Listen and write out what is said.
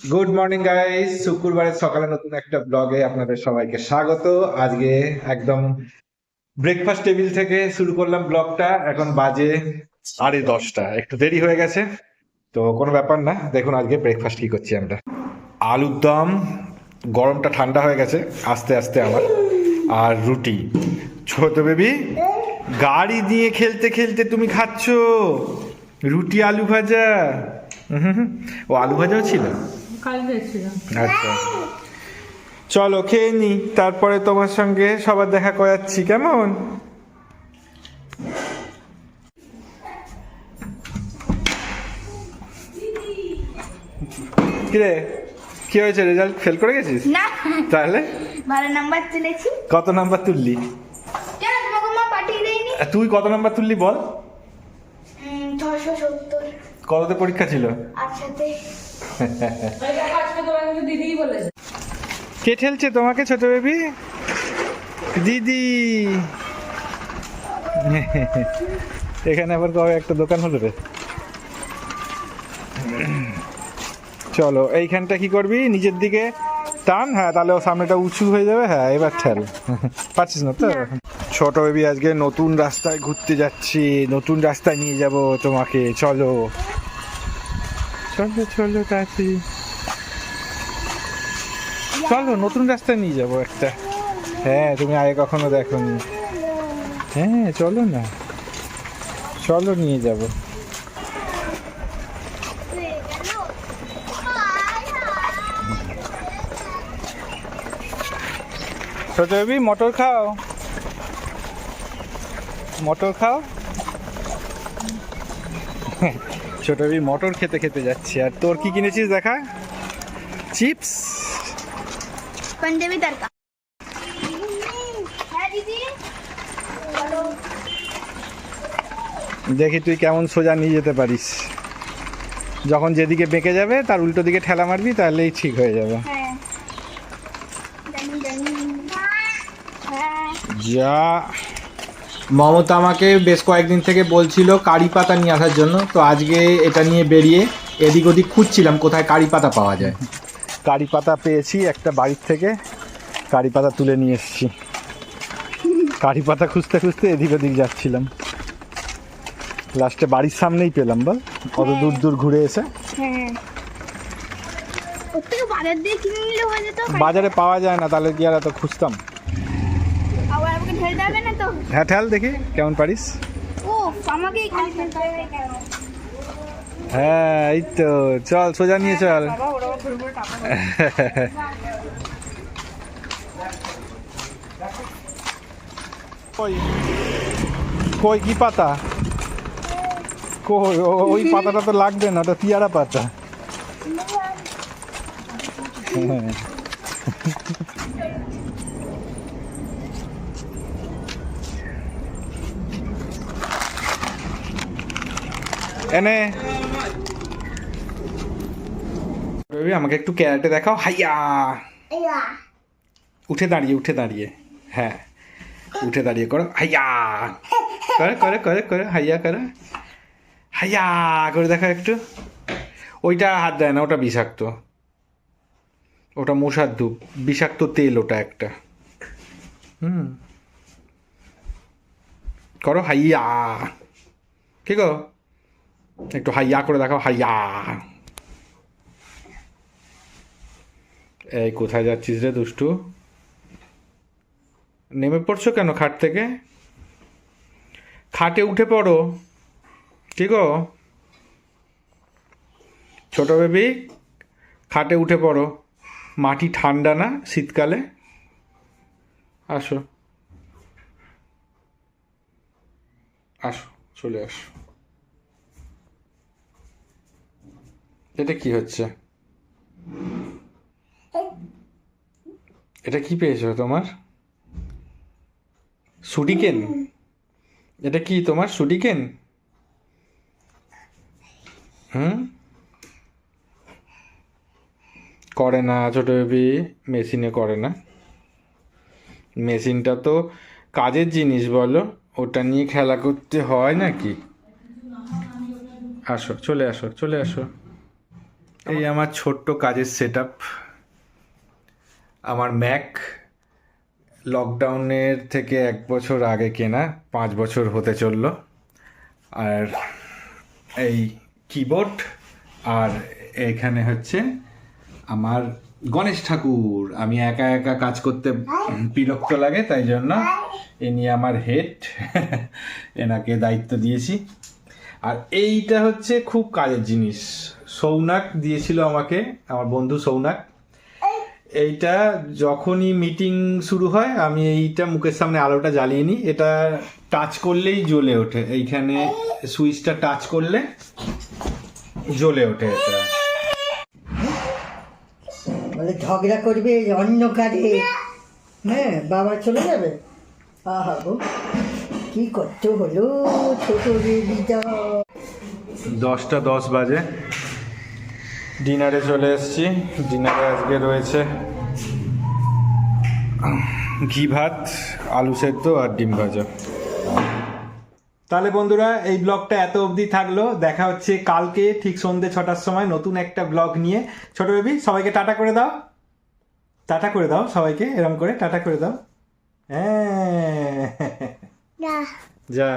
Good morning guys শুক্রবারের সকালে নতুন একটা ব্লগে আপনাদের সবাইকে স্বাগত। আজকে একদম ব্রেকফাস্ট টেবিল থেকে শুরু করলাম ব্লগটা এখন বাজে সাড়ে দশটা। একটু দেরি হয়ে গেছে, তো কোনো ব্যাপার না। দেখুন আজকে ব্রেকফাস্ট কি করছি আমরা। আলুর দম, গরমটা ঠান্ডা হয়ে গেছে, আস্তে আস্তে আমার। আর রুটি। ছোট বেবি গাড়ি দিয়ে খেলতে খেলতে তুমি খাচ্ছ। রুটি, আলু ভাজা। ও, আলু ভাজাও ছিল? আচ্ছা। চলো খেয়ে নি। তারপরে তোমার সঙ্গে সবার দেখা করাচ্ছি কেমন? কিরে কি হয়েছে? রেজাল্ট ফেল করে গেছিস? না। তাহলে? ভালো নাম্বার তুলেছি। কত নাম্বার তুললি? কেন তোমাকে মা পাঠিয়ে দেয়নি? তুই কত নাম্বার তুললি বল? ছশো সত্তর। কততে পরীক্ষা ছিল? একসাথে কে ঠেলছে? তোমাকে ছোট বেবি? দিদি। এখানে আবার কবে একটা দোকান হলো রে? চলো এইখানটা কি করবি? নিজের দিকে টান। হ্যাঁ তাহলে ও সামনেটা উঁচু হয়ে যাবে। হ্যাঁ এবার ঠেল। পারছিস না তো? ছোট বেবি আজকে নতুন রাস্তায় ঘুরতে যাচ্ছি। নতুন রাস্তায় নিয়ে যাব তোমাকে। চলো। চলো চলো তাড়াতাড়ি চলো, নতুন রাস্তায় নিয়ে যাব একটা। হ্যাঁ তুমি আগে কখনো দেখোনি। হ্যাঁ চলো না। চলো, নিয়ে যাব। ছোট মটর খাও। মটর খাও? ছোট বেবি মটর খেতে খেতে যাচ্ছি। আর তোর কি কিনেছিস দেখা? চিপস? পাঞ্জাবি তরকা। হ্যাঁ দেখি তুই কেমন সোজা নিয়ে যেতে পারিস। যখন যেদিকে বেঁকে যাবে তার উল্টো দিকে ঠেলা মারবি তাহলেই ঠিক হয়ে যাবে। হ্যাঁ। জানি জানি। হ্যাঁ যা। মমতা আমাকে বেশ কয়েকদিন থেকে বলছিল কারি পাতা নিয়ে আসার জন্য তো আজকে এটা নিয়ে বেরিয়ে এদিক ওদিক খুঁজছিলাম কোথায় কারি পাতা পাওয়া যায়। কারি পাতা পেয়েছি একটা বাড়ির থেকে কারি পাতা তুলে নিয়ে এসেছি। কারি পাতা খুঁজতে খুঁজতে এদিক ওদিক যাচ্ছিলাম। লাস্টে বাড়ির সামনেই পেলাম বল? কত দূর দূর ঘুরে এসে। হ্যাঁ। হয়ে বাজারে পাওয়া যায় না তাহলে কি আর এত খুঁজতাম আবার আমাকে ঢেলতে হবে না তো হ্যাঁ ঠেল দেখি কেমন পারিস? ও আমাকে এখানে ঢেলতে হবে কেন? হ্যাঁ এই তো চল সোজা নিয়ে চল। ঘুরে টাকা কই? কই কি পাতা? কই ও- ওই পাতাটা তো লাগবে না ওটা পিয়ারা পাতা। এনে। রবি, আমাকে একটু ক্যারেটে দেখাও। হাইয়া! উঠে দাঁড়িয়ে উঠে দাঁড়িয়ে। হ্যাঁ উঠে দাঁড়িয়ে করো। হাইয়া! করে করে করে করে। হাইয়া করে। হাইয়া! করে দেখো একটু। ওইটা হাত দেয় না ওটা বিষাক্ত। ওটা মশার ধূপ বিষাক্ত তেল ওটা একটা। হুম। করো হাইয়া! ঠিক আছে একটু হাইয়া করে দেখাও, হাইয়া। এই কোথায় যাচ্ছিস রে দুষ্টু? নেমে পড়ছো কেন খাট থেকে? খাটে উঠে পড়ো। ঠিক ছোট বেবি, খাটে উঠে পড়ো। মাটি ঠান্ডা না শীতকালে? আসো। আসো, চলে আসো। এটা কি হচ্ছে? এটা কি পেয়েছ তোমার? সুডিকেন? এটা কি তোমার সুডিকেন? হুম? করে না ছোট বেবি, মেশিনে করে না। মেশিনটা তো কাজের জিনিস বলো, ওটা নিয়ে খেলা করতে হয় নাকি? আসো, চলে আসো চলে আসো। এই আমার ছোট্ট কাজের সেট আমার ম্যাক লকডাউনের থেকে এক বছর আগে কেনা পাঁচ বছর হতে চলল। আর এই কিবোর্ড আর এখানে হচ্ছে আমার গণেশ ঠাকুর। আমি একা একা কাজ করতে বিরক্ত লাগে তাই জন্য এ নিয়ে আমার হেড এনাকে দায়িত্ব দিয়েছি। আর এইটা হচ্ছে খুব কাজের জিনিস। সৌনাক দিয়েছিল আমাকে আমার বন্ধু সৌনাক। এইটা যখনই মিটিং শুরু হয় আমি এইটা মুখের সামনে আলোটা জ্বালিয়ে নিই। এটা টাচ করলেই জ্বলে ওঠে। এইখানে সুইচটা টাচ করলে জ্বলে ওঠে এটা। বলে ঝগড়া করবে অন্ধকারে হ্যাঁ বাবা চলে যাবে। আহা গো কি করতে হলো ছোট দশটা দশ বাজে। ডিনারে চলে এসেছি। ডিনারে আজকে রয়েছে ঘি ভাত আলু সেদ্ধ আর ডিম ভাজা। তাহলে বন্ধুরা এই ব্লগটা এত অবধি থাকল। দেখা হচ্ছে কালকে ঠিক সন্ধ্যে ছটার সময় নতুন একটা ব্লগ নিয়ে। ছোট বেবি সবাইকে টাটা করে দাও। টাটা করে দাও সবাইকে এরম করে টাটা করে দাও। হ্যাঁ। যা।